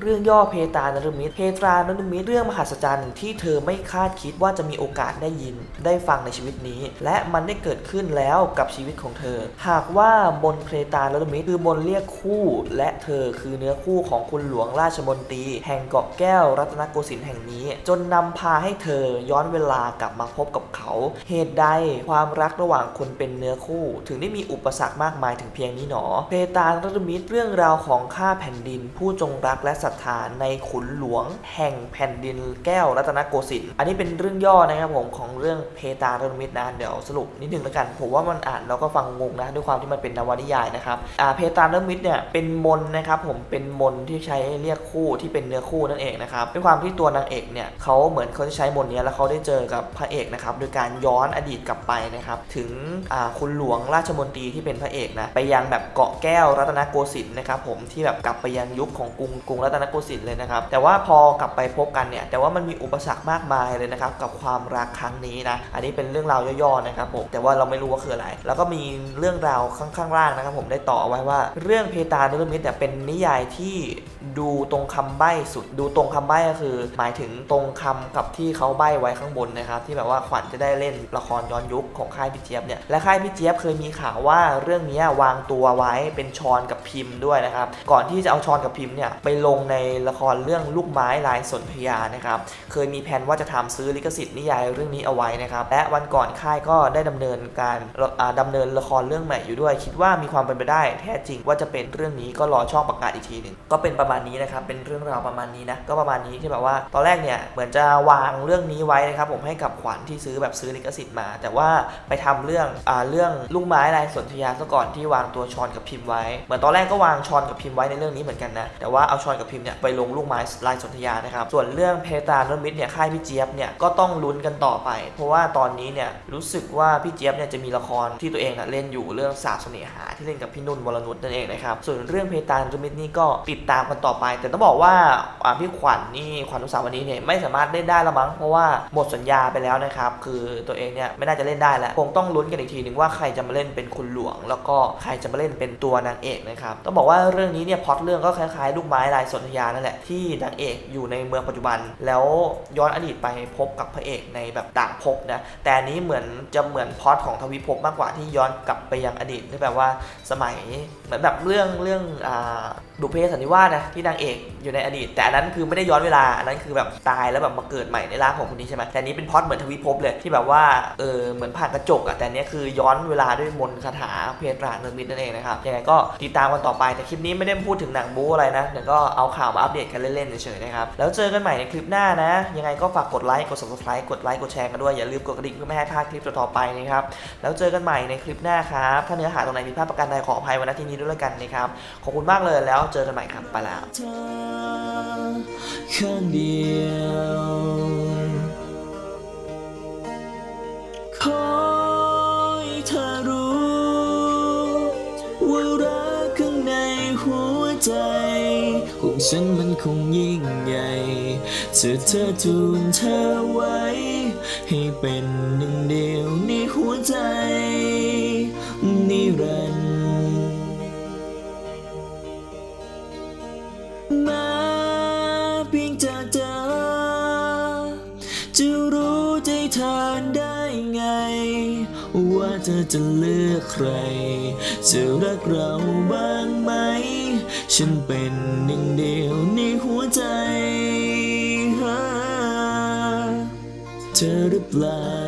เรื่องย่อเพตานรมิตรเพตรานรมิตรเรื่องมหัศจรรย์ที่เธอไม่คาดคิดว่าจะมีโอกาสได้ยิน ได้ฟังในชีวิตนี้ และมันได้เกิดขึ้นแล้วกับชีวิตของเธอ หากว่ามนเพตานรมิตรคือมนเรียกคู่ และเธอคือเนื้อคู่ของคุณหลวงราชมนตรีแห่งเกาะแก้วรัตนโกสินทร์แห่งนี้ จนนำพาให้เธอย้อนเวลากลับมาพบกับเขา เหตุใดความรักระหว่างคนเป็นเนื้อคู่ ถึงได้มีอุปสรรคมากมายถึงเพียงนี้หนอเพตานรมิตรเรื่องราวของข้าแผ่นดิน ผู้จงรักและศรัทธาในขุนหลวงแห่งแผ่นดินแก้วรัตนโกสินทร์อันนี้เป็นเรื่องย่อนะครับผมของเรื่องเพตานรมิตรนะเดี๋ยวสรุปนิดนึงแล้วกัน ผมว่ามันอ่านแล้วก็ฟังงงนะด้วยความที่มันเป็นนวนิยายนะครับอ่าเพตานรมิตรเนี่ยเป็นมนนะครับผมเป็นมนที่ใช้เรียกคู่ที่เป็นเนื้อคู่นั่นเองนะครับด้วยความที่ตัวนางเอกเนี่ยเขาเหมือนเขาจะใช้มนนี้แล้วเขาได้เจอกับพระเอกนะครับโดยการย้อนอดีตกลับไปนะครับถึงอ่าคุณหลวงราชมนตรีที่เป็นพระเอกนะไปยังแบบเกาะแก้วรัตนโกสินทร์นะครับผมที่แบบกลับไปยังยุคของกรุงกรุงรัตนโกสินทร์เลยนะครับ แต่ว่าพอกลับไปพบกันเนี่ย แต่ว่ามันมีอุปสรรคมากมายเลยนะครับกับความรักครั้งนี้นะ อันนี้เป็นเรื่องราวย่อๆนะครับผม แต่ว่าเราไม่รู้ว่าคืออะไร แล้วก็มีเรื่องราวข้างข้างล่างนะครับผมได้ต่อเอาไว้ว่า เรื่องเพตานุรมิตเนี่ยเป็นนิยายที่ดูตรงคำใบ้สุด ดูตรงคำใบ้ก็คือ หมายถึงตรงคำกับที่เขาใบ้ไว้ข้างบนนะครับ ที่แบบว่าขวัญจะได้เล่นละครย้อนยุคของค่ายพี่เจี๊ยบเนี่ย และค่ายพี่เจี๊ยบเคยมีข่าวว่าเรื่องนี้วางตัวไว้เป็นชอนกับพิมพ์ด้วยนะครับ ก่อนที่จะเอาชอนกับพิมพ์เนี่ยไปลงในละครเรื่องลูกไม้ลายสนธยานะครับ เคยมีแผนว่าจะทำซื้อลิขสิทธิ์นิยายเรื่องนี้เอาไว้นะครับ และวันก่อนค่ายก็ได้ดำเนินการอ่าดำเนินละครเรื่องใหม่อยู่ด้วย คิดว่ามีความเป็นไปได้ แท้จริงว่าจะเป็นเรื่องนี้ก็รอช่องประกาศอีกทีหนึ่งก็เป็นประมาณนี้นะครับ เป็นเรื่องราวประมาณนี้นะ ก็ประมาณนี้ที่แบบว่า ตอนแรกเนี่ยเหมือนจะวางเรื่องนี้ไว้นะครับ ผมให้กับขวัญที่ซื้อแบบซื้อลิขสิทธิ์มา แต่ว่าไปทำเรื่องอ่าเรื่องลูกไม้ลายสนธยาซะก่อนที่วางตัวชอนกับพิมพ์ไว้ เหมือนตอนแรกก็วางชอนกับพิมพ์ไว้ในเรื่องนี้เหมือนกันนะ แต่ว่าเอาชอนกับพิมพ์เนี่ยไปลงลูกไม้ลายสนธยานะครับ ส่วนเรื่องเพตาโนมิตรเนี่ยค่ายพี่เจี๊ยบเนี่ยก็ต้องลุ้นกันต่อไป เพราะว่าตอนนี้เนี่ยรู้สึกว่าพี่เจี๊ยบเนี่ยจะมีละครที่ตัวเองอะเล่นอยู่เรื่องสาบเสน่หาที่เล่นกับพี่นุ่นวรนุชนั่นเองนะครับส่วนเรื่องเพตาโนมิตรนี่ก็ติดตามกันต่อไป แต่ต้องบอกว่าอ่าพี่ขวัญนี่ขวัญอุสาวันนี้เนี่ยไม่สามารถเล่นได้ละมั้งเพราะว่าหมดสัญญาไปแล้วนะครับคือตัวเองเนี่ยไม่น่าจะเล่นได้แล้วคงต้องลุ้นกันอีกทีหนึ่งว่าใครจะมาเล่นเป็นคุณหลวง แล้วก็ใครจะมาเล่นเป็นตัวนางเอกนะครับต้องบอกว่าเรื่องนี้เนี่ยพอตเรื่องก็คล้ายๆ ลูกไม้ลายสนธยานั่นแหละที่นางเอกอยู่ในเมืองปัจจุบัน แล้วย้อนอดีตไปพบกับพระเอกในแบบต่างภพนะแต่นี้เหมือนจะเหมือนพอตของทวิภพมากกว่าที่ย้อนกลับไปยังอดีตที่แบบว่าสมัยเหมือนแบบเรื่องเรื่องอ่าบุเพสันนิวาสนะที่นางเอกอยู่ในอดีต แต่อันนั้นคือไม่ได้ย้อนเวลาอันนั้นคือแบบตายแล้วแบบมาเกิดใหม่ในร่างของคนนี้ใช่ไหมแต่นี้เป็นพอตเหมือนทวิภพเลยที่แบบว่าเออเหมือนผ่านกระจกอะแต่อันนี้คือย้อนเวลาด้วยมนต์คาถาเพตราเนรมิตนั่นเองนะครับยังไงก็ติดตามกันต่อไปแต่คลิปนี้ไม่ได้พูดถึงหนังบู๊อะไรนะเดี๋ยวก็เอาข่าวมาอัปเดตกันเล่นๆเฉยๆนะครับ แล้วเจอกันใหม่ในคลิปหน้านะ ยังไงก็ฝากกดไลค์ กด subscribe กดไลค์ กดแชร์กันด้วย อย่าลืมกดกระดิ่งเพื่อไม่ให้พลาดคลิปต่อๆไปนะครับ แล้วเจอกันใหม่ในคลิปหน้าครับ ถ้าเนื้อหาตรงไหนมีพลาดประการใดขออภัยวันที่นี้ด้วยแล้วกันนะครับ ขอบคุณมากเลยแล้วเจอกันใหม่ครับไปแล้วเธอข้างเดียว ฉันมันคงยิ่งใหญ่ถ้าเธอทูลเธอไว้ ให้เป็นหนึ่งเดียวในหัวใจนิรันดร์ ว่าเธอจะเลือกใคร จะรักเราบ้างไหม ฉันเป็นหนึ่งเดียวในหัวใจ เธอหรือเปล่า